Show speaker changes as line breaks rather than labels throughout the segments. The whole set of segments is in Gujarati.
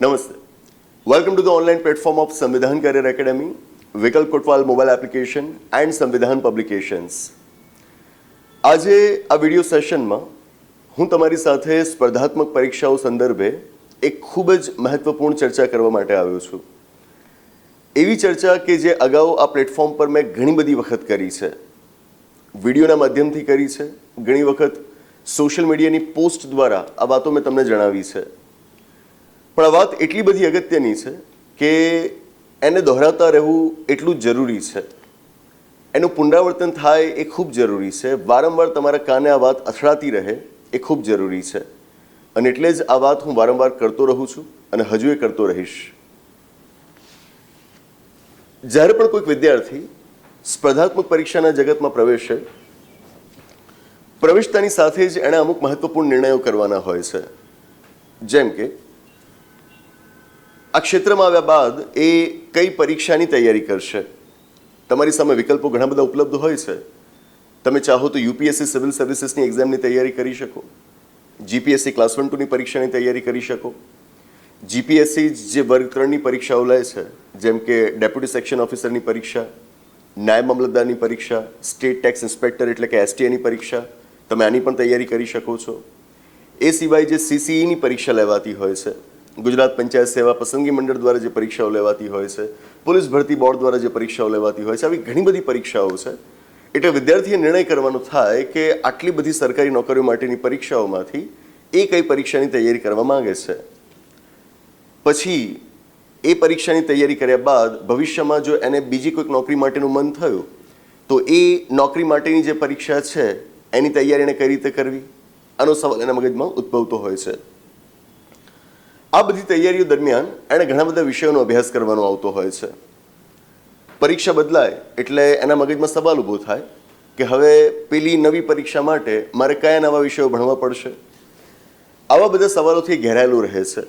નમસ્તે welcome to the online platform of Samvidhan career academy Vikalp Kotwal mobile application and Samvidhan publications આજે આ વિડિયો સેશનમાં હું તમારી સાથે સ્પર્ધાત્મક પરીક્ષાઓ સંદર્ભે એક ખૂબ જ મહત્વપૂર્ણ ચર્ચા કરવા માટે આવ્યો છું. એવી ચર્ચા કે જે અગાઉ આ પ્લેટફોર્મ પર મેં ઘણી બધી વખત કરી છે. વિડીયોના માધ્યમથી કરી છે. ઘણી વખત સોશિયલ મીડિયાની પોસ્ટ દ્વારા આ વાતો મેં તમને જણાવી છે. પણ આ વાત એટલી બધી અગત્યની છે કે એને દોહરાતા રહેવું એટલું જ જરૂરી છે. એનું પુનરાવર્તન થાય એ ખૂબ જરૂરી છે. વારંવાર તમારા કાને આ વાત અથડાતી રહે એ ખૂબ જરૂરી છે. અને એટલે જ આ વાત હું વારંવાર કરતો રહું છું અને હજુ એ કરતો રહીશ. જ્યારે પણ કોઈક વિદ્યાર્થી સ્પર્ધાત્મક પરીક્ષાના જગતમાં પ્રવેશે, પ્રવેશતાની સાથે જ એણે અમુક મહત્વપૂર્ણ નિર્ણયો કરવાના હોય છે. જેમ કે આ ક્ષેત્રમાં આવ્યા બાદ એ કઈ પરીક્ષાની તૈયારી કરશે? તમારી સામે વિકલ્પો ઘણા બધા ઉપલબ્ધ હોય છે. તમે ચાહો તો યુપીએસસી સિવિલ સર્વિસીસની એક્ઝામની તૈયારી કરી શકો. જીપીએસસી ક્લાસ વન ટુની પરીક્ષાની તૈયારી કરી શકો. જીપીએસસી જે વર્ગ ત્રણની પરીક્ષાઓ લે છે, જેમ કે ડેપ્યુટી સેક્શન ઓફિસરની પરીક્ષા, નાયબ મામલતદારની પરીક્ષા, સ્ટેટ ટેક્સ ઇન્સ્પેક્ટર એટલે કે એસટીએની પરીક્ષા, તમે આની પણ તૈયારી કરી શકો છો. એ સિવાય જે સીસીઈની પરીક્ષા લેવાતી હોય છે ગુજરાત પંચાયત સેવા પસંદગી મંડળ દ્વારા જે પરીક્ષાઓ લેવાતી હોય છે, પોલીસ ભરતી બોર્ડ દ્વારા જે પરીક્ષાઓ લેવાતી હોય છે, આવી ઘણી બધી પરીક્ષાઓ છે. એટલે વિદ્યાર્થીએ નિર્ણય કરવાનો થાય કે આટલી બધી સરકારી નોકરીઓ માટેની પરીક્ષાઓમાંથી એ કઈ પરીક્ષાની તૈયારી કરવા માંગે છે. પછી એ પરીક્ષાની તૈયારી કર્યા બાદ ભવિષ્યમાં જો એને બીજી કોઈક નોકરી માટેનું મન થયું, તો એ નોકરી માટેની જે પરીક્ષા છે, એની તૈયારી એને કઈ રીતે કરવી? આનો સવાલ એના મગજમાં ઉદ્ભવતો હોય છે. આ બધી તૈયારીઓ દરમિયાન એણે ઘણા બધા વિષયોનો અભ્યાસ કરવાનો આવતો હોય છે. પરીક્ષા બદલાય એટલે એના મગજમાં સવાલ ઊભો થાય કે હવે પેલી નવી પરીક્ષા માટે મારે કયા નવા વિષયો ભણવા પડશે? આવા બધા સવાલોથી ઘેરાયેલું રહે છે.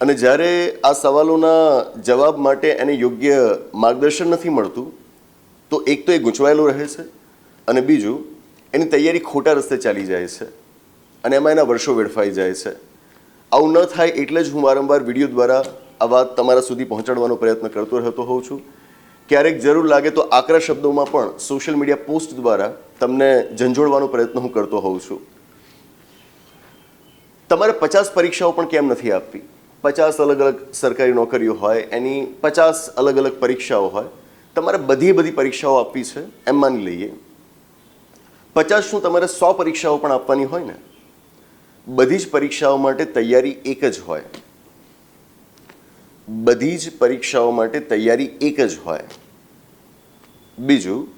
અને જ્યારે આ સવાલોના જવાબ માટે એને યોગ્ય માર્ગદર્શન નથી મળતું, તો એક તો એ ગૂંચવાયેલું રહે છે અને બીજું, એની તૈયારી ખોટા રસ્તે ચાલી જાય છે અને એમાં એના વર્ષો વેડફાઈ જાય છે. આવું ન થાય એટલે જ હું વારંવાર વીડિયો દ્વારા આ વાત તમારા સુધી પહોંચાડવાનો પ્રયત્ન કરતો રહેતો હોઉં છું. ક્યારેક જરૂર લાગે તો આકરા શબ્દોમાં પણ સોશિયલ મીડિયા પોસ્ટ દ્વારા તમને ઝંઝોડવાનો પ્રયત્ન હું કરતો હોઉં છું. તમારે પચાસ પરીક્ષાઓ પણ કેમ નથી આપવી? પચાસ અલગ અલગ સરકારી નોકરીઓ હોય, એની પચાસ અલગ અલગ પરીક્ષાઓ હોય. તમારે બધી બધી પરીક્ષાઓ આપવી છે, એમ માની લઈએ. પચાસ શું તમારે સો પરીક્ષાઓ પણ આપવાની હોય ને? બધી જ પરીક્ષાઓ માટે તૈયારી એક જ હોય. બધી જ પરીક્ષાઓ માટે તૈયારી એક જ હોય. બીજું,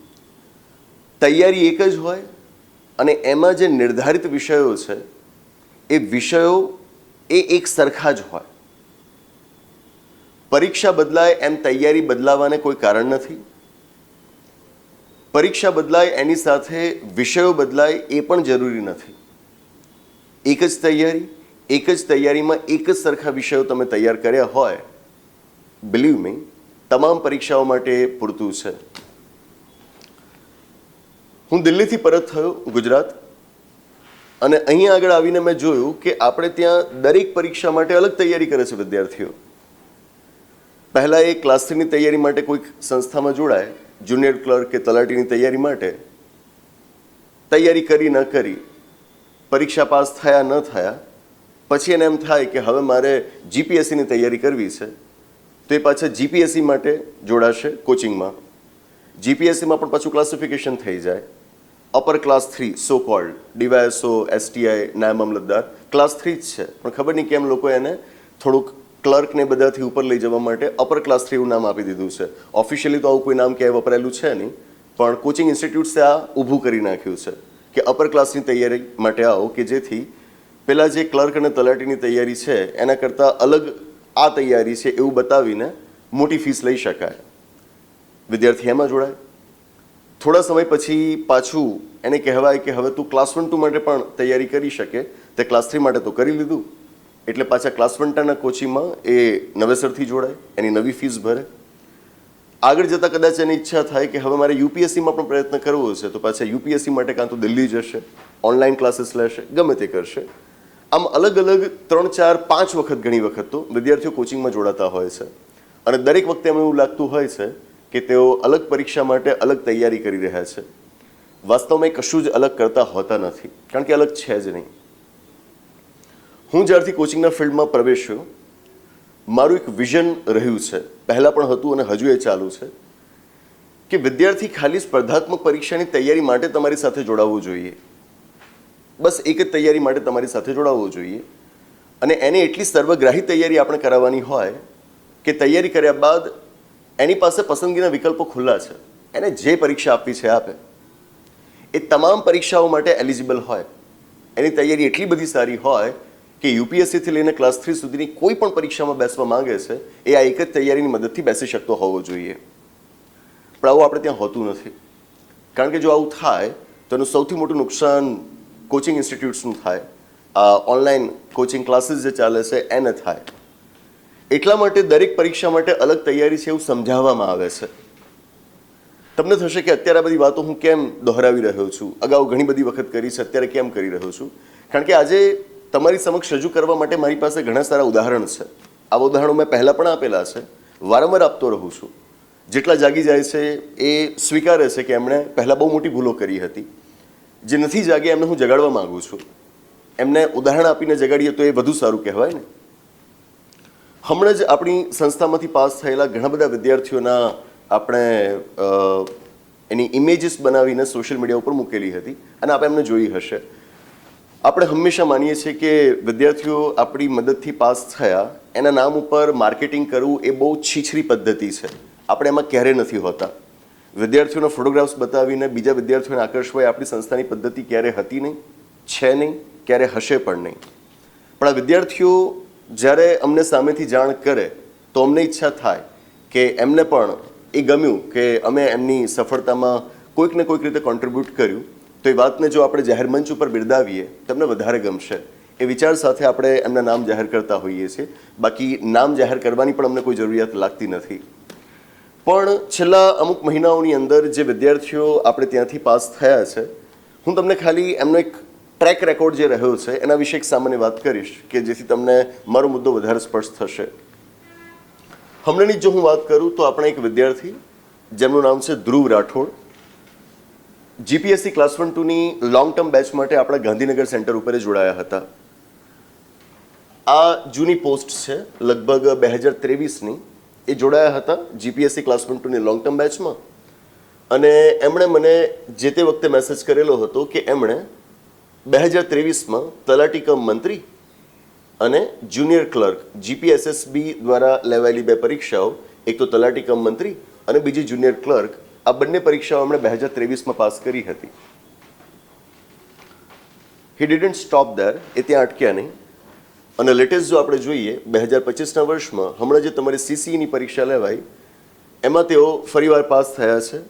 તૈયારી એક જ હોય અને એમાં જે નિર્ધારિત વિષયો છે, એ વિષયો એ એક સરખા જ હોય. પરીક્ષા બદલાય એમ તૈયારી બદલાવાને કોઈ કારણ નથી. પરીક્ષા બદલાય એની સાથે વિષયો બદલાય એ પણ જરૂરી નથી. એક જ તૈયારી, એક જ તૈયારીમાં એક જ સરખા વિષયો તમે તૈયાર કર્યા હોય બિલીવ મી તમામ પરીક્ષાઓ માટે પૂરતું છે. હું દિલ્હીથી પરત થયો, ગુજરાત, અને અહીંયા આગળ આવીને મેં જોયું કે આપણે ત્યાં દરેક પરીક્ષા માટે અલગ તૈયારી કરે છે વિદ્યાર્થીઓ. પહેલાં એ ક્લાસ થ્રીની તૈયારી માટે કોઈક સંસ્થામાં જોડાય, જુનિયર ક્લર્ક કે તલાટીની તૈયારી માટે. તૈયારી કરી ન કરી પરીક્ષા પાસ થયા ન થયા, પછી એને એમ થાય કે હવે મારે જીપીએસસીની તૈયારી કરવી છે, તો એ પાછા જીપીએસસી માટે જોડાશે કોચિંગમાં જીપીએસસીમાં પણ પાછું ક્લાસિફિકેશન થઈ જાય. Upper class three so called DYSO STI નાયબ મામલતદાર ક્લાસ થ્રી જ છે. પણ ખબર નહીં કેમ લોકો એને થોડુંક ક્લર્ક ને બધાથી ઉપર લઈ જવા માટે અપર ક્લાસ થ્રી એવું નામ આપી દીધું છે. ઓફિશિયલી તો આવું કોઈ નામ ક્યાંય વપરાયેલું છે નહીં, પણ કોચિંગ ઇન્સ્ટિટ્યૂટ્સે આ ઊભું કરી નાખ્યું છે. કે અપર ક્લાસની તૈયારી માટે આવો કે જેથી પેલા જે ક્લર્ક અને તલાટીની તૈયારી છે, એના કરતાં અલગ આ તૈયારી છે એવું બતાવીને મોટી ફીસ લઈ શકાય. વિદ્યાર્થી એમાં જોડાય. થોડા સમય પછી પાછું એને કહેવાય કે હવે તું ક્લાસ વન ટુ માટે પણ તૈયારી કરી શકે, તે ક્લાસ થ્રી માટે તો કરી લીધું. એટલે પાછા ક્લાસ વન ટાના કોચિંગમાં એ નવેસરથી જોડાય, એની નવી ફીસ ભરે. આગળ જતાં કદાચ એની ઈચ્છા થાય કે હવે મારે યુપીએસસીમાં પણ પ્રયત્ન કરવો છે, તો પાછા યુપીએસસી માટે કાં તો દિલ્હી જશે ઓનલાઈન ક્લાસીસ લેશે, ગમે તે કરશે. આમ અલગ અલગ ત્રણ, ચાર, પાંચ વખત ઘણી વખત તો વિદ્યાર્થીઓ કોચિંગમાં જોડાતા હોય છે. અને દરેક વખતે એમને એવું લાગતું હોય છે કે તેઓ અલગ પરીક્ષા માટે અલગ તૈયારી કરી રહ્યા છે. વાસ્તવમાં કશું જ અલગ કરતા હોતા નથી, કારણ કે અલગ છે જ નહીં. હું જ્યારથી કોચિંગના ફિલ્ડમાં પ્રવેશ્યો મારું એક વિઝન રહ્યું છે. પહેલાં પણ હતું અને હજુ એ ચાલુ છે કે વિદ્યાર્થી ખાલી સ્પર્ધાત્મક પરીક્ષાની તૈયારી માટે તમારી સાથે જોડાવવું જોઈએ. બસ એક જ તૈયારી માટે તમારી સાથે જોડાવવું જોઈએ. અને એને એટલી સર્વગ્રાહી તૈયારી આપણે કરાવવાની હોય કે તૈયારી કર્યા બાદ એની પાસે પસંદગીના વિકલ્પો ખુલ્લા છે. એને જે પરીક્ષા આપવી છે આપે. એ તમામ પરીક્ષાઓ માટે એલિજિબલ હોય. એની તૈયારી એટલી બધી સારી હોય કે યુપીએસસીથી લઈને ક્લાસ થ્રી સુધીની કોઈ પણ પરીક્ષામાં બેસવા માંગે છે, એ આ એક જ તૈયારીની મદદથી બેસી શકતો હોવો જોઈએ. પણ આવું આપણે ત્યાં હોતું નથી. કારણ કે જો આવું થાય, તો એનું સૌથી મોટું નુકસાન કોચિંગ ઇન્સ્ટિટ્યૂટ્સનું થાય. ઓનલાઈન કોચિંગ ક્લાસીસ જે ચાલે છે, એને થાય. એટલા માટે દરેક પરીક્ષા માટે અલગ તૈયારી છે એવું સમજાવવામાં આવે છે. તમને થશે કે અત્યારે આ બધી વાતો હું કેમ દોહરાવી રહ્યો છું? અગાઉ ઘણી બધી વખત કરી છે, અત્યારે કેમ કરી રહ્યો છું? કારણ કે આજે તમારી સમક્ષ રજૂ કરવા માટે મારી પાસે ઘણા સારા ઉદાહરણ છે. આવા ઉદાહરણો મેં પહેલાં પણ આપેલા છે. વારંવાર આપતો રહું છું. જેટલા જાગી જાય છે એ સ્વીકારે છે કે એમણે પહેલાં બહુ મોટી ભૂલો કરી હતી. જે નથી જાગ્યા એમને હું જગાડવા માગું છું. એમને ઉદાહરણ આપીને જગાડીએ તો એ વધુ સારું કહેવાય ને. હમણાં જ આપણી સંસ્થામાંથી પાસ થયેલા ઘણા બધા વિદ્યાર્થીઓના આપણે એની ઇમેજીસ બનાવીને સોશિયલ મીડિયા ઉપર મૂકેલી હતી અને આપણે એમને જોઈ હશે. આપણે હંમેશા માનીએ છીએ કે વિદ્યાર્થીઓ આપણી મદદથી પાસ થયા, એના નામ ઉપર માર્કેટિંગ કરવું એ બહુ છીછરી પદ્ધતિ છે. આપણે એમાં ક્યારે નથી હોતા. વિદ્યાર્થીઓના ફોટોગ્રાફ્સ બતાવીને બીજા વિદ્યાર્થીઓને આકર્ષવા આપણી સંસ્થાની પદ્ધતિ ક્યારે હતી નહીં, છે નહીં, ક્યારે હશે પણ નહીં. પણ આ વિદ્યાર્થીઓ જ્યારે અમને સામેથી જાણ કરે, તો અમને ઈચ્છા થાય કે એમને પણ એ ગમ્યું કે અમે એમની સફળતામાં કોઈક ને કોઈક રીતે કોન્ટ્રીબ્યુટ કર્યું. તો એ વાતને જો આપણે જાહેર મંચ ઉપર બિરદાવીએ તો એમને વધારે ગમશે. એ વિચાર સાથે આપણે એમના નામ જાહેર કરતા હોઈએ છીએ. બાકી નામ જાહેર કરવાની પણ અમને કોઈ જરૂરિયાત લાગતી નથી. પણ છેલ્લા અમુક મહિનાઓની અંદર જે વિદ્યાર્થીઓ આપણે ત્યાંથી પાસ થયા છે, હું તમને ખાલી એમનો એક ટ્રેક રેકોર્ડ જે રહ્યો છે, એના વિશે એક સામાન્ય વાત કરીશ કે જેથી તમને મારો મુદ્દો વધારે સ્પષ્ટ થશે. હમણાંની જો હું વાત કરું તો આપણે એક વિદ્યાર્થી, જેમનું નામ છે Dhruv Rathod. GPSC class one ટુની long term batch માટે આપણા ગાંધીનગર સેન્ટર ઉપર જોડાયા હતા. આ જૂની પોસ્ટ છે, લગભગ બે હજાર ત્રેવીસની. એ જોડાયા હતા જીપીએસસી ક્લાસ વન ટુની લોંગ ટર્મ બેચમાં અને એમણે મને જે તે વખતે મેસેજ કરેલો હતો કે એમણે બે હજાર ત્રેવીસમાં તલાટી કમ મંત્રી અને જુનિયર ક્લર્ક જીપીએસએસબી દ્વારા લેવાયેલી બે પરીક્ષાઓ, એક તો તલાટી કમ મંત્રી અને બીજી જુનિયર ક્લર્ક આ બંને પરીક્ષાઓ એમણે બે હજાર ત્રેવીસમાં પાસ કરી હતી. હી ડિડન્ટ સ્ટોપ દેર એ ત્યાં અટક્યા નહીં. અને લેટેસ્ટ જો આપણે જોઈએ, બે હજાર પચીસના વર્ષમાં હમણાં જે તમારી સીસીઈની પરીક્ષા લેવાઈ, એમાં તેઓ ફરીવાર પાસ થયા છે.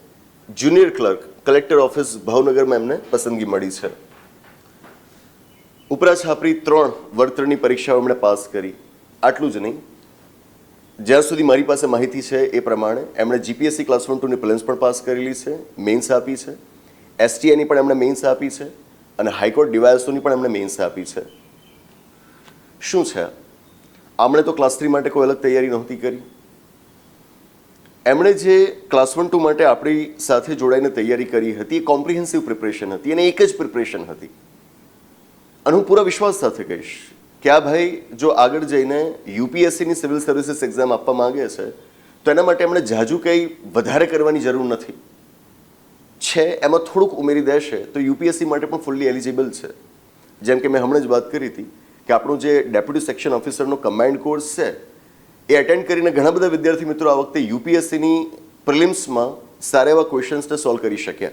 જુનિયર ક્લર્ક કલેક્ટર ઓફિસ ભાવનગરમાં એમને પસંદગી મળી છે. ઉપરા છાપરી ત્રણ વર્તરની પરીક્ષાઓ એમણે પાસ કરી. આટલું જ નહીં. જ્યાં સુધી મારી પાસે માહિતી છે એ પ્રમાણે એમણે જીપીએસસી ક્લાસ વન ટુની પ્લેન્સ પણ પાસ કરેલી છે મેઇન્સ આપી છે એસટીએની પણ એમણે મેઇન્સ આપી છે અને હાઈકોર્ટ ડિવાયસોની પણ એમણે મેઇન્સ આપી છે. શું છે આમણે તો ક્લાસ થ્રી માટે કોઈ અલગ તૈયારી નહોતી કરી. એમણે જે ક્લાસ વન ટુ માટે આપણી સાથે જોડાઈને તૈયારી કરી હતી, એ કોમ્પ્રિહેન્સિવ પ્રિપરેશન હતી અને એક જ પ્રિપરેશન હતી. અને હું પૂરા વિશ્વાસ સાથે કહીશ કે આ ભાઈ જો આગળ જઈને યુપીએસસીની સિવિલ સર્વિસીસ એક્ઝામ આપવા માંગે છે તો એના માટે એમણે જાજુ કંઈ વધારે કરવાની જરૂર નથી છે એમાં થોડુંક ઉમેરી દેશે તો યુપીએસસી માટે પણ ફૂલ્લી એલિજિબલ છે જેમ કે મેં હમણાં જ વાત કરી હતી કે આપણું જે ડેપ્યુટી સેક્શન ઓફિસરનો કમાન્ડ કોર્સ છે એ અટેન્ડ કરીને ઘણા બધા વિદ્યાર્થી મિત્રો આ વખતે યુપીએસસીની પ્રિલિમ્સમાં સારા એવા ક્વેશ્ચન્સને સોલ્વ કરી શક્યા.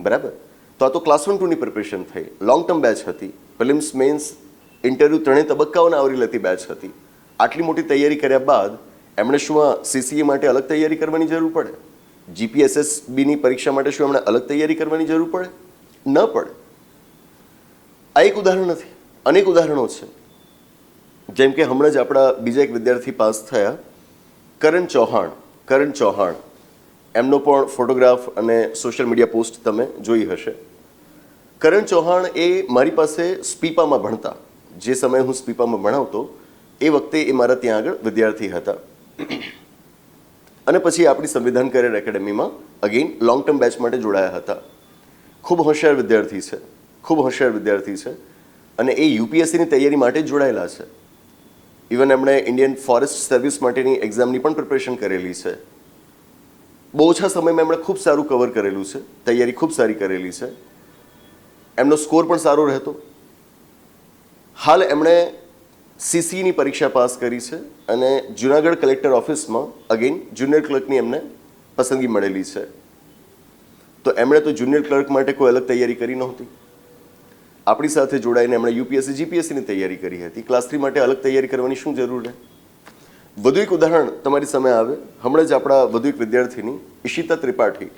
બરાબર? તો આ તો ક્લાસ વન ટુની પ્રિપરેશન થઈ. લોંગ ટર્મ બેચ હતી. પ્રિલિમ્સ મેન્સ ઇન્ટરવ્યૂ ત્રણેય તબક્કાઓને આવરી લેતી બેચ હતી. આટલી મોટી તૈયારી કર્યા બાદ એમણે શું આ સીસીએ માટે અલગ તૈયારી કરવાની જરૂર પડે? જીપીએસએસબીની પરીક્ષા માટે શું એમણે અલગ તૈયારી કરવાની જરૂર પડે? ન પડે. આ એક ઉદાહરણ નથી, અનેક ઉદાહરણો છે. જેમ કે હમણાં જ આપણા બીજા એક વિદ્યાર્થી પાસ થયા, કરણ ચૌહાણ કરણ ચૌહાણ. એમનો પણ ફોટોગ્રાફ અને સોશિયલ મીડિયા પોસ્ટ તમે જોઈ હશે. કરણ ચૌહાણ એ મારી પાસે સ્પીપામાં ભણતા. જે સમયે હું સ્પીપામાં ભણાવતો, એ વખતે એ મારા ત્યાં આગળ વિદ્યાર્થી હતા. અને પછી આપણી સંવિધાન કરિયર એકેડેમીમાં અગેન લોંગ ટર્મ બેચ માટે જોડાયા હતા. ખૂબ હોશિયાર વિદ્યાર્થી છે. ખૂબ હોશિયાર વિદ્યાર્થી છે. અને એ યુપીએસસીની તૈયારી માટે જોડાયેલા છે. ઇવન એમણે ઇન્ડિયન ફોરેસ્ટ સર્વિસ માટેની એક્ઝામની પણ પ્રિપરેશન કરેલી છે. બહુ ઓછા સમયમાં એમણે ખૂબ સારું કવર કરેલું છે. તૈયારી ખૂબ સારી કરેલી છે. એમનો સ્કોર પણ સારો રહેતો. હાલ એમણે સીસીની પરીક્ષા પાસ કરી છે અને જુનાગઢ કલેક્ટર ઓફિસમાં અગેન જુનિયર ક્લર્કની એમને પસંદગી મળેલી છે. તો એમણે તો જુનિયર ક્લર્ક માટે કોઈ અલગ તૈયારી કરી નહોતી. આપણી સાથે જોડાઈને એમણે યુપીએસસી જીપીએસસીની તૈયારી કરી હતી. ક્લાસ થ્રી માટે અલગ તૈયારી કરવાની શું જરૂર છે? વધુ એક ઉદાહરણ તમારી સામે આવે. હમણાં જ આપણા વધુ એક વિદ્યાર્થીની, ઈશિતા ત્રિપાઠી.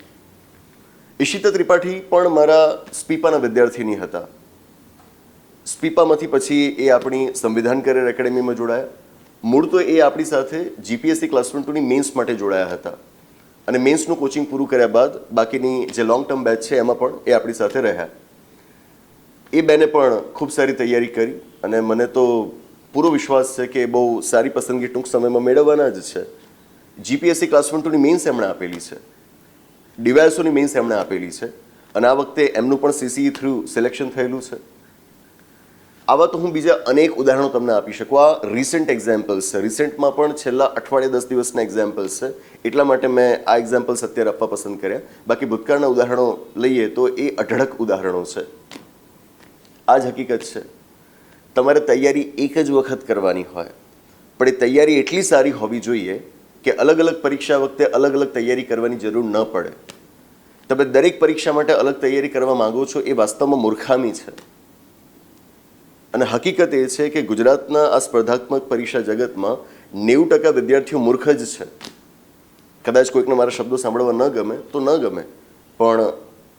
ઈશિતા ત્રિપાઠી પણ મારા સ્પીપાના વિદ્યાર્થીની હતા. સ્પીપામાંથી પછી એ આપણી સંવિધાન કરેર એકેડેમીમાં જોડાયા. મૂળ તો એ આપણી સાથે જીપીએસસી ક્લાસ વન ટુની મેન્સ માટે જોડાયા હતા. અને મેન્સનું કોચિંગ પૂરું કર્યા બાદ બાકીની જે લોંગ ટર્મ બેચ છે એમાં પણ એ આપણી સાથે રહ્યા. એ બેને પણ ખૂબ સારી તૈયારી કરી અને મને તો પૂરો વિશ્વાસ છે કે બહુ સારી પસંદગી ટૂંક સમયમાં મેળવવાના જ છે. જીપીએસસી ક્લાસ વન ટુની મેન્સ એમણે આપેલી છે. ડીવાયસોની મેન્સ એમણે આપેલી છે. અને આ વખતે એમનું પણ સીસીઈ થ્રુ સિલેક્શન થયેલું છે. આવા તો હું બીજા અનેક ઉદાહરણો તમને આપી શકું. આ રિસેન્ટ એક્ઝામ્પલ્સ છે. રિસેન્ટમાં પણ છેલ્લા અઠવાડિયે દસ દિવસના એક્ઝામ્પલ્સ છે. એટલા માટે મેં આ એક્ઝામ્પલ્સ અત્યારે આપવા પસંદ કર્યા. બાકી ભૂતકાળના ઉદાહરણો લઈએ તો એ અઢળક ઉદાહરણો છે. આ જ હકીકત છે. તમારે તૈયારી એક જ વખત કરવાની હોય. પણ એ તૈયારી એટલી સારી હોવી જોઈએ કે અલગ અલગ પરીક્ષા વખતે અલગ અલગ તૈયારી કરવાની જરૂર ન પડે. તમે દરેક પરીક્ષા માટે અલગ તૈયારી કરવા માંગો છો એ વાસ્તવમાં મૂર્ખામી છે. અને હકીકત એ છે કે ગુજરાતના આ સ્પર્ધાત્મક પરીક્ષા જગતમાં નેવું ટકા વિદ્યાર્થીઓ મૂર્ખ જ છે. કદાચ કોઈકને મારા શબ્દો સાંભળવા ન ગમે તો ન ગમે, પણ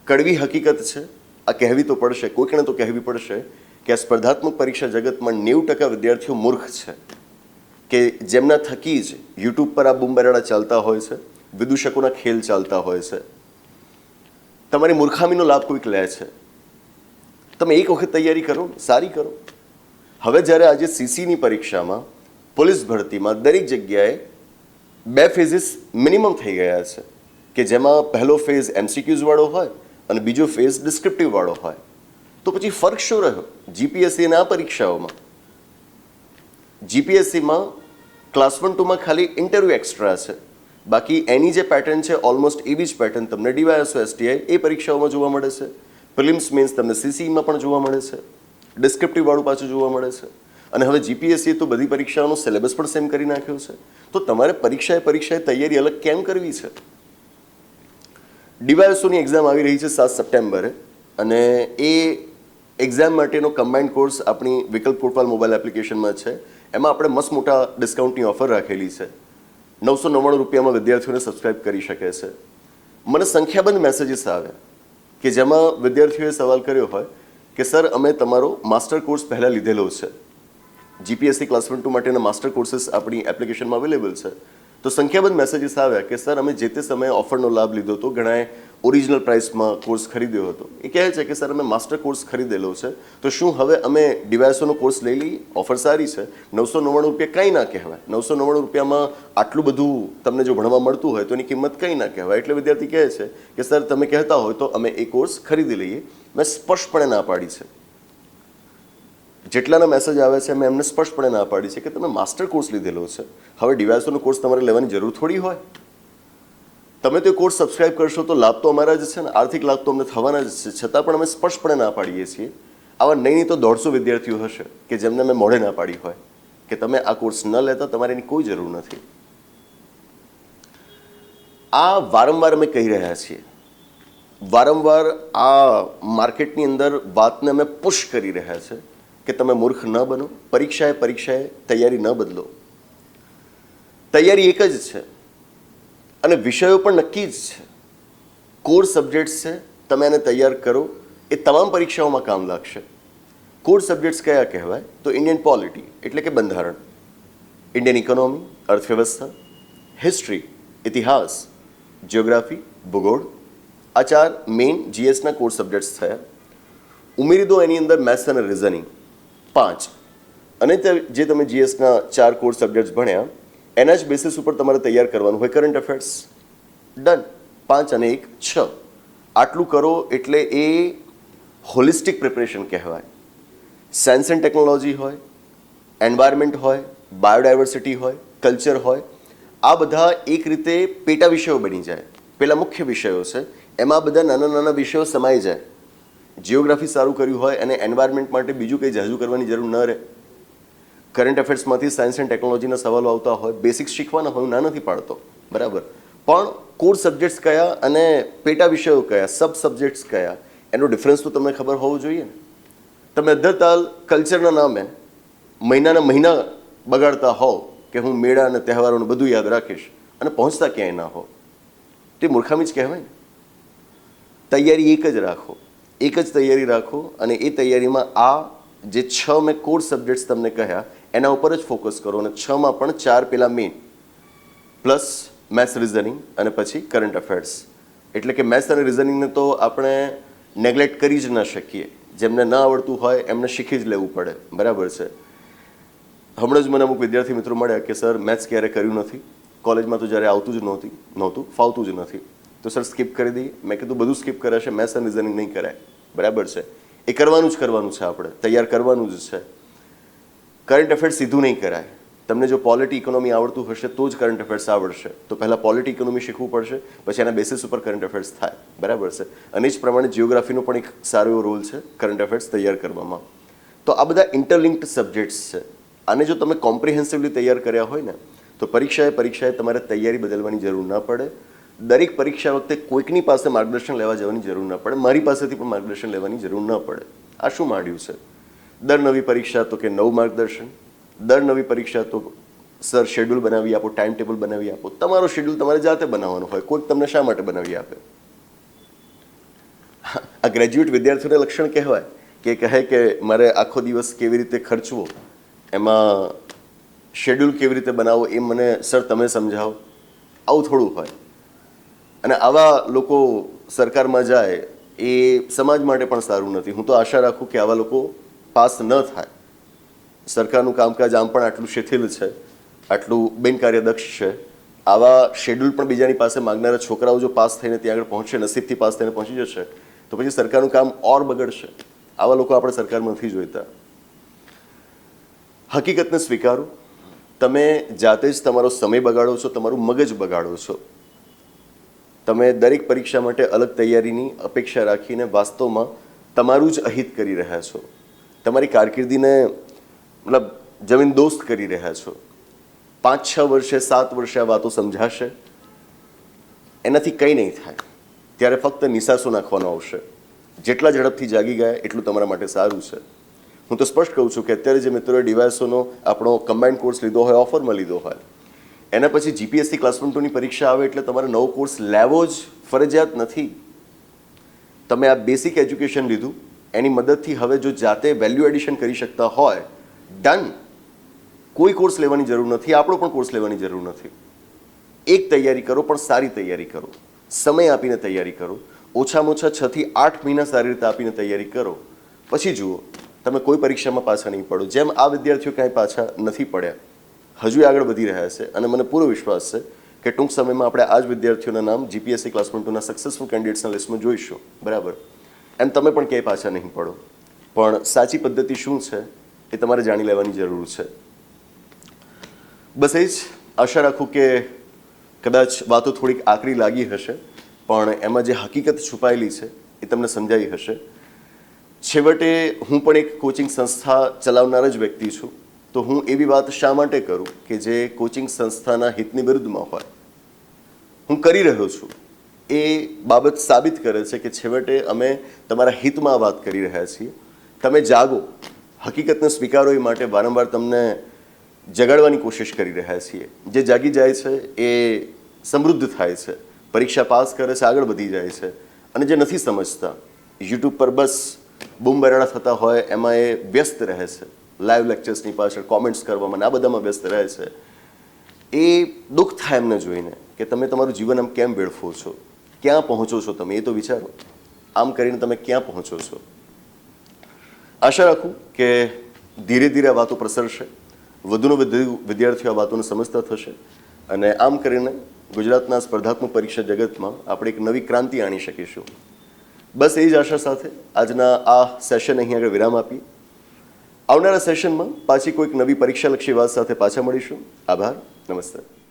કડવી હકીકત છે, આ કહેવી તો પડશે, કોઈકને તો કહેવી પડશે કે આ સ્પર્ધાત્મક પરીક્ષા જગતમાં નેવું ટકા વિદ્યાર્થીઓ મૂર્ખ છે. કે જેમના થકી જ યુટ્યુબ પર આ બુમબરાડા ચાલતા હોય છે, વિદૂષકોના ખેલ ચાલતા હોય છે. તમારી મૂર્ખામીનો લાભ કોઈક લે છે. તમે એક વખત તૈયારી કરો, સારી કરો. હવે જ્યારે આજે સીસીની પરીક્ષામાં પોલીસ ભરતીમાં દરેક જગ્યાએ બે ફેઝિસ મિનિમમ થઈ ગયા છે, કે જેમાં પહેલો ફેઝ એમસીક્યુઝવાળો હોય અને બીજો ફેઝ ડિસ્ક્રિપ્ટિવવાળો હોય. તો પછી ફરક શું રહ્યો? જીપીએસસીના આ પરીક્ષાઓમાં? જીપીએસસીમાં ક્લાસ વન ટુમાં ખાલી ઇન્ટરવ્યુ એક્સ્ટ્રા છે. બાકી એની જે પેટર્ન છે ઓલમોસ્ટ એવી જ પેટર્ન તમને ડીવાયએસઓ એસટીઆઈ એ પરીક્ષાઓમાં જોવા મળે છે. પ્રિલિમ્સ મીન્સ તમને સીસીઈમાં પણ જોવા મળે છે ડિસ્ક્રિપ્ટિવવાળું પાછું જોવા મળે છે. અને હવે જીપીએસસી તો બધી પરીક્ષાઓનો સિલેબસ પણ સેમ કરી નાખ્યો છે. તો તમારે પરીક્ષાએ પરીક્ષાએ તૈયારી અલગ કેમ કરવી છે? ડીવાયએસઓની એક્ઝામ આવી રહી છે સાત સપ્ટેમ્બરે અને એ એક્ઝામ માટેનો કમ્બાઇન્ડ કોર્સ આપણી વિકલ્પ કોટવાલ મોબાઈલ એપ્લિકેશનમાં છે. એમાં આપણે મસ્ત મોટા ડિસ્કાઉન્ટની ઓફર રાખેલી છે. નવસો નવ્વાણું રૂપિયામાં વિદ્યાર્થીઓને સબસ્ક્રાઇબ કરી શકે છે. મને સંખ્યાબંધ મેસેજીસ આવ્યા કે જેમાં વિદ્યાર્થીઓએ સવાલ કર્યો હોય કે, સર, અમે તમારો માસ્ટર કોર્સ પહેલાં લીધેલો છે. જીપીએસસી ક્લાસ વન ટુ માટેના માસ્ટર કોર્સીસ આપણી એપ્લિકેશનમાં અવેલેબલ છે. તો સંખ્યાબંધ મેસેજીસ આવ્યા કે, સર, અમે જે તે સમયે ઓફરનો લાભ લીધો હતો, ઘણાએ ઓરિજિનલ પ્રાઇસમાં કોર્સ ખરીદ્યો હતો. એ કહે છે કે, સર, અમે માસ્ટર કોર્સ ખરીદેલો છે. તો શું હવે અમે ડિવાઇસોનો કોર્સ લઈ લઈએ? ઓફર સારી છે. નવસો નવ્વાણું રૂપિયા કંઈ ના કહેવાય. નવસો નવ્વાણું રૂપિયામાં આટલું બધું તમને જો ભણવા મળતું હોય તો એની કિંમત કંઈ ના કહેવાય. એટલે વિદ્યાર્થી કહે છે કે, સર, તમે કહેતા હોય તો અમે એ કોર્સ ખરીદી લઈએ. મેં સ્પષ્ટપણે ના પાડી છે. જેટલાના મેસેજ આવે છે, મેં એમને સ્પષ્ટપણે ના પાડી છે કે, તમે માસ્ટર કોર્સ લીધેલો છે. હવે ડિવાઇસોનો કોર્સ તમારે લેવાની જરૂર થોડી હોય. તમે તો કોર્સ સબસ્ક્રાઇબ કરશો તો લાભ તો અમારા જ છે ને, આર્થિક લાભ તો અમને થવાના જ છે. છતાં પણ અમે સ્પષ્ટપણે ના પાડીએ છીએ. આવા નહીં નહીં તો દોઢસો વિદ્યાર્થીઓ હશે કે જેમને મેં મોઢે ના પાડી હોય કે તમે આ કોર્સ ન લેતા, તમારે એની કોઈ જરૂર નથી. આ વારંવાર અમે કહી રહ્યા છીએ. વારંવાર આ માર્કેટની અંદર વાતને અમે પુશ કરી રહ્યા છે કે તમે મૂર્ખ ન બનો, પરીક્ષાએ પરીક્ષાએ તૈયારી ન બદલો. તૈયારી એક જ છે. અને વિષયો પણ નક્કી જ છે. કોર સબ્જેક્ટ્સ છે, તમે એને તૈયાર કરો. એ તમામ પરીક્ષાઓમાં કામ લાગશે. કોર સબ્જેક્ટ્સ કયા કહેવાય? તો ઇન્ડિયન પોલિટી એટલે કે બંધારણ. ઇન્ડિયન ઇકોનોમી અર્થવ્યવસ્થા હિસ્ટ્રી ઇતિહાસ જિયોગ્રાફી ભૂગોળ. આ ચાર મેઇન જીએસના કોર સબ્જેક્ટ્સ થયા. ઉમેરી દો એની અંદર મેથ્સ અને રિઝનિંગ પાંચ. અને જે તમે જીએસના ચાર કોર્સ સબ્જેક્ટ્સ ભણ્યા એના જ બેસિસ ઉપર તમારે તૈયાર કરવાનું હોય કરંટ અફેર્સ ડન પાંચ અને એક, છ. આટલું કરો એટલે એ હોલિસ્ટિક પ્રિપરેશન કહેવાય. સાયન્સ એન્ડ ટેકનોલોજી હોય એન્વાયરમેન્ટ હોય બાયોડાયવર્સિટી હોય કલ્ચર હોય, આ બધા એક રીતે પેટા વિષયો બની જાય. પેલા મુખ્ય વિષયો છે. એમાં બધા નાના નાના વિષયો સમાઈ જાય. જિયોગ્રાફી સારું કર્યું હોય અને એન્વાયરમેન્ટ માટે બીજું કંઈ જાજુ કરવાની જરૂર ન રહે. કરંટ અફેર્સમાંથી સાયન્સ એન્ડ ટેકનોલોજીના સવાલો આવતા હોય બેસિક્સ શીખવાના હોય ના નથી પાડતો, બરાબર. પણ કોર સબ્જેક્ટ્સ કયા અને પેટા વિષયો કયા સબ સબ્જેક્ટ્સ કયા, એનો ડિફરન્સ તો તમને ખબર હોવો જોઈએ. ને તમે અધ્યતાલ કલ્ચરના નામે મહિનાના મહિના બગાડતા હોવ કે હું મેળા અને તહેવારોને બધું યાદ રાખીશ અને પહોંચતા ક્યાંય ના હો તે મૂર્ખામી જ કહેવાય ને. તૈયારી એક જ રાખો, એક જ તૈયારી રાખો અને એ તૈયારીમાં આ જે છ મેં કોર સબ્જેક્ટ્સ તમને કહ્યા એના ઉપર જ ફોકસ કરો અને છમાં પણ ચાર પેલા મેઇન પ્લસ મેથ્સ રિઝનિંગ અને પછી કરંટ અફેર્સ એટલે કે મેથ્સ અને રિઝનિંગને તો આપણે નેગ્લેક્ટ કરી જ ન શકીએ. જેમને ન આવડતું હોય, એમને શીખી જ લેવું પડે. બરાબર છે? હમણાં જ મને અમુક વિદ્યાર્થી મિત્રો મળ્યા કે, સર મેથ્સ ક્યારે કર્યું નથી? કોલેજમાં તો જ્યારે આવતું જ નહોતી, નહોતું, ફાવતું જ નથી. તો, સર સ્કીપ કરી દઈએ. મેં કીધું, બધું સ્કીપ કરાશે મેથ્સ અને રિઝનિંગ નહીં કરાય. બરાબર છે? એ કરવાનું જ કરવાનું છે આપણે. તૈયાર કરવાનું જ છે. કરંટ અફેર્સ સીધું નહીં કરાય. તમને જો પોલિટી ઇકોનોમી આવડતું હશે તો જ કરંટ અફેર્સ આવડશે. તો પહેલાં પોલિટી ઇકોનોમી શીખવું પડશે, પછી એના બેસિસ ઉપર કરંટ અફેર્સ થાય. બરાબર છે? અને જ પ્રમાણે જિયોગ્રાફીનો પણ એક સારો એવો રોલ છે કરંટ અફેર્સ તૈયાર કરવામાં. તો આ બધા ઇન્ટરલિંક્ડ સબ્જેક્ટ્સ છે. આને જો તમે કોમ્પ્રિહેન્સિવલી તૈયાર કર્યા હોય ને, તો પરીક્ષાએ પરીક્ષાએ તમારે તૈયારી બદલવાની જરૂર ના પડે. દરેક પરીક્ષા વખતે કોઈકની પાસે માર્ગદર્શન લેવા જવાની જરૂર ન પડે. મારી પાસેથી પણ માર્ગદર્શન લેવાની જરૂર ન પડે. આ શું માંડ્યું છે? દર નવી પરીક્ષા તો કે નવું માર્ગદર્શન, દર નવી પરીક્ષા તો સર શેડ્યુલ બનાવી આપો ટાઈમ ટેબલ બનાવી આપો. તમારો શેડ્યુલ તમારે જાતે બનાવવાનો હોય, કોઈક તમને શા માટે બનાવી આપે? આ ગ્રેજ્યુએટ વિદ્યાર્થીઓને લક્ષણ કહેવાય કે કહે કે મારે આખો દિવસ કેવી રીતે ખર્ચવો, એમાં શેડ્યુલ કેવી રીતે બનાવવો એ મને સર તમે સમજાવો. આવું થોડું હોય. અને આવા લોકો સરકારમાં જાય એ સમાજ માટે પણ સારું નથી. હું તો આશા રાખું કે આવા લોકો પાસ ન થાય. સરકારનું કામકાજ આમ પણ આટલું શિથિલ છે, આટલું બિનકાર્યદક્ષ છે. આવા શેડ્યુલ પણ બીજાની પાસે માગનારા છોકરાઓ જો પાસ થઈને ત્યાં આગળ પહોંચશે, નસીબથી પાસ થઈને પહોંચી જશે, તો પછી સરકારનું કામ ઓર બગડશે. આવા લોકો આપણે સરકારમાં નથી જોઈતા. હકીકતને સ્વીકારો. તમે જાતે જ તમારો સમય બગાડો છો, તમારું મગજ બગાડો છો. તમે દરેક પરીક્ષા માટે અલગ તૈયારીની અપેક્ષા રાખીને વાસ્તવમાં તમારું જ અહિત કરી રહ્યા છો. તમારી કારકિર્દીને, મતલબ, જમીન દોસ્ત કરી રહ્યા છો. પાંચ, છ વર્ષે, સાત વર્ષે આ વાતો સમજાશે? એનાથી કંઈ નહીં થાય. ત્યારે ફક્ત નિશાસો નાખવાનો આવશે. જેટલા ઝડપથી જાગી ગયા, એટલું તમારા માટે સારું છે. હું તો સ્પષ્ટ કહું છું કે અત્યારે જે મિત્રોએ ડિવાઇસોનો આપણો કમ્બાઇન્ડ કોર્સ લીધો હોય ઓફરમાં લીધો હોય, એના પછી જીપીએસસી ક્લાસ વન ટુની પરીક્ષા આવે એટલે તમારે નવો કોર્સ લેવો જ ફરજિયાત નથી. તમે આ બેસિક એજ્યુકેશન લીધું એની મદદથી હવે જો જાતે વેલ્યુ એડિશન કરી શકતા હોય ડન કોઈ કોર્સ લેવાની જરૂર નથી, આપણો પણ કોર્સ લેવાની જરૂર નથી. એક તૈયારી કરો, પણ સારી તૈયારી કરો. સમય આપીને તૈયારી કરો. ઓછામાં ઓછા છ થી આઠ મહિના સારી રીતે આપીને તૈયારી કરો. પછી જુઓ, તમે કોઈ પરીક્ષામાં પાછા નહીં પડો. જેમ આ વિદ્યાર્થીઓ કાંઈ પાછા નથી પડ્યા. હજુ આગળ વધી રહ્યા છે અને મને પૂરો વિશ્વાસ છે કે ટૂંક સમયમાં આપણે આ જ વિદ્યાર્થીઓના નામ જીપીએસસી ક્લાસ વન ટુના સક્સેસફુલ કેન્ડિડેટ્સના લિસ્ટમાં જોઈશું. બરાબર? એમ તમે પણ ક્યાંય પાછા નહીં પડો. પણ સાચી પદ્ધતિ શું છે એ તમારે જાણી લેવાની જરૂર છે. બસ એ જ આશા રાખું કે કદાચ વાતો થોડીક આકરી લાગી હશે, પણ એમાં જે હકીકત છુપાયેલી છે એ તમને સમજાઈ હશે. છેવટે હું પણ એક કોચિંગ સંસ્થા ચલાવનાર જ વ્યક્તિ છું, તો હું એવી વાત શા માટે કરું કે જે કોચિંગ સંસ્થાના હિતની વિરુદ્ધમાં હોય? હું કરી રહ્યો છું. એ બાબત સાબિત કરે છે કે છેવટે અમે તમારા હિતમાં વાત કરી રહ્યા છીએ. તમે જાગો. હકીકતને સ્વીકારો એ માટે વારંવાર તમને જગાડવાની કોશિશ કરી રહ્યા છીએ. જે જાગી જાય છે એ સમૃદ્ધ થાય છે. પરીક્ષા પાસ કરે છે, આગળ વધી જાય છે. અને જે નથી સમજતા, યુટ્યુબ પર બસ બૂમ બરાડા થતા હોય, એમાં એ વ્યસ્ત રહે છે. લાઈવ લેક્ચર્સની પાછળ કોમેન્ટ્સ કરવામાં આ બધામાં વ્યસ્ત રહે છે. એ દુઃખ થાય એમને જોઈને કે તમે તમારું જીવન આમ કેમ વેડફો છો? ક્યાં પહોંચો છો તમે? એ તો વિચારો. આમ કરીને તમે ક્યાં પહોંચો છો? આશા રાખું કે ધીરે ધીરે આ વાતો પ્રસરશે. વધુને વધુ વિદ્યાર્થીઓ આ વાતોને સમજતા થશે. અને આમ કરીને ગુજરાતના સ્પર્ધાત્મક પરીક્ષા જગતમાં આપણે એક નવી ક્રાંતિ આણી શકીશું. બસ એ જ આશા સાથે આજના આ સેશન અહીં આગળ વિરામ આપી આવનારા સેશનમાં પાછી કોઈક નવી પરીક્ષાલક્ષી વાત સાથે પાછા મળીશું. આભાર. નમસ્તે.